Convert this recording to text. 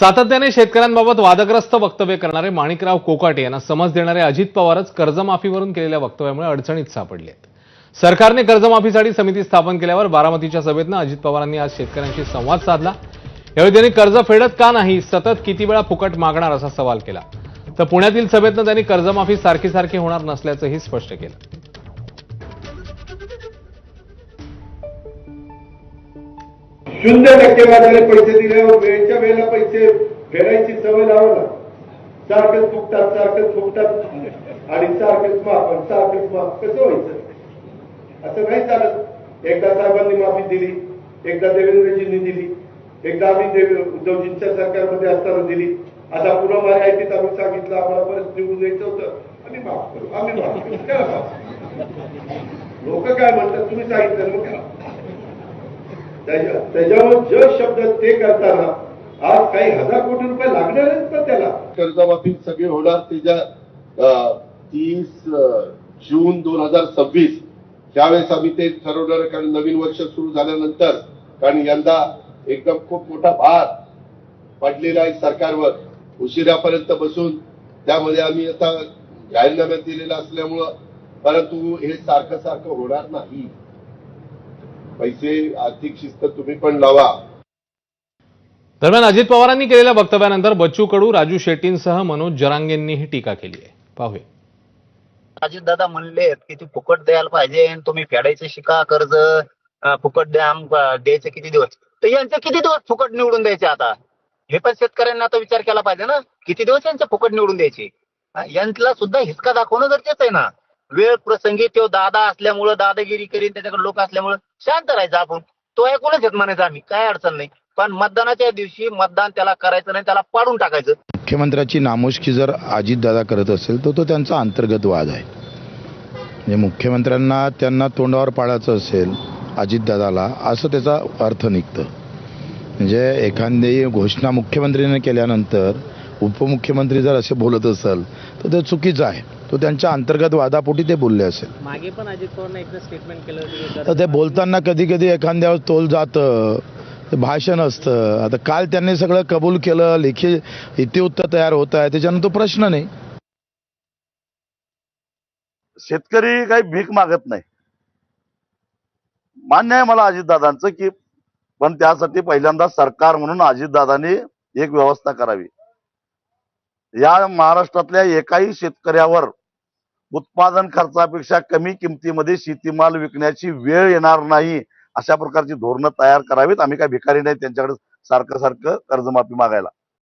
सातत्याने शेतकऱ्यांबाबत वादग्रस्त वक्तव्य करणारे माणिकराव कोकाटे यांना समज देणारे अजित पवारच कर्जमाफीवरून केलेल्या वक्तव्यामुळे अडचणीत सापडले आहेत. सरकारने कर्जमाफीसाठी समिती स्थापन केल्यावर बारामतीच्या सभेतनं अजित पवारांनी आज शेतकऱ्यांशी संवाद साधला. यावेळी त्यांनी कर्ज फेडत का नाही सतत किती वेळा फुकट मागणार असा सवाल केला. तर पुण्यातील सभेतनं त्यांनी कर्जमाफी सारखी सारखी होणार नसल्याचंही स्पष्ट केलं. शून्य टक्के व्याजाने पैसे दिल्यावर वेळेच्या वेळेला पैसे फेरायची सवय लावा ना. सारखंच फुकतात सारखंच फुकतात आणि सारखंच माफ आणि सारखंच माफ. कसं व्हायचं? असं नाही चालत. एकदा साहेबांनी माफी दिली एकदा देवेंद्रजींनी दिली एकदा आम्ही उद्धवजींच्या सरकारमध्ये असताना दिली. आता पुन्हा माझ्या ऐकीत आम्ही सांगितलं. आम्हाला परत निवडून द्यायचं होतं. आम्ही माफ करू. आम्ही माफ करू. करा माफ लोक काय म्हणतात? तुम्ही सांगितलं मग करा त्याच्यावर जग शब्द ते करताना आज काही हजार कोटी रुपये लागणारच ना त्याला? कर्जमाफी सगळी होणार. त्याच्या तीस जून दोन हजार सव्वीस त्यावेळेस आम्ही ते ठरवणार कारण नवीन वर्ष सुरू झाल्यानंतर कारण यंदा एकदम खूप मोठा भार पडलेला आहे सरकारवर उशिरापर्यंत बसून. त्यामध्ये आम्ही आता जाहीरनाम्यात दिलेला असल्यामुळं परंतु हे सारखं सारखं होणार नाही. पैसे आर्थिक शिस्त तुम्ही पण लावा. दरम्यान अजित पवारांनी केलेल्या वक्तव्यानंतर बच्चू कडू राजू शेट्टींसह मनोज जरांगेंनीही टीका केली आहे. पाहूया. अजित दादा म्हणलेत की ती फुकट द्यायला पाहिजे आणि तुम्ही फेडायचं शिका कर्ज फुकट द्या द्यायचे किती दिवस? तर यांचे किती दिवस फुकट निवडून द्यायचे आता? हे पण शेतकऱ्यांना आता विचार केला पाहिजे ना. किती दिवस यांचे फुकट निवडून द्यायचे? यांना सुद्धा हिसका दाखवणं गरजेचं आहे ना. वेळ प्रसंगी तो दादा असल्यामुळं दादागिरी करीन त्याच्याकडे लोक असल्यामुळं शांत राहायचं आपण. तो ऐकूनच येत म्हणायचं आम्ही काय अडचण नाही. पण मतदानाच्या दिवशी मतदान त्याला करायचं नाही त्याला पाडून टाकायचं. मुख्यमंत्र्याची नामुष्की जर अजितदादा करत असेल तर तो त्यांचा अंतर्गत वाद आहे. म्हणजे मुख्यमंत्र्यांना त्यांना तोंडावर पाडायचं असेल अजितदादाला असं त्याचा अर्थ निघतं. म्हणजे एखादी घोषणा मुख्यमंत्र्यांनी केल्यानंतर उपमुख्यमंत्री जर असे बोलत असेल तर ते चुकीचं आहे. तो त्यांच्या अंतर्गत वादापोटी ते बोलले असेल. मागे पण अजित पवारने एकदा स्टेटमेंट केलं तर ते बोलताना कधी कधी एखाद्यावर तोल जातं ते भाषण असतं. आता काल त्यांनी सगळं कबूल केलं लेखी इतिवृत्त तयार होत आहे त्याच्यानं तो प्रश्न नाही. शेतकरी काही भीक मागत नाही. मान्य आहे मला अजितदादांचं की पण त्यासाठी पहिल्यांदा सरकार म्हणून अजितदादांनी एक व्यवस्था करावी. या महाराष्ट्रातल्या एकाही शेतकऱ्यावर उत्पादन खर्चापेक्षा कमी किमतीमध्ये शेतीमाल विकण्याची वेळ येणार नाही अशा प्रकारची धोरणं तयार करावीत. आम्ही काय भिकारी नाही त्यांच्याकडे सारखं सारखं कर्जमाफी मागायला.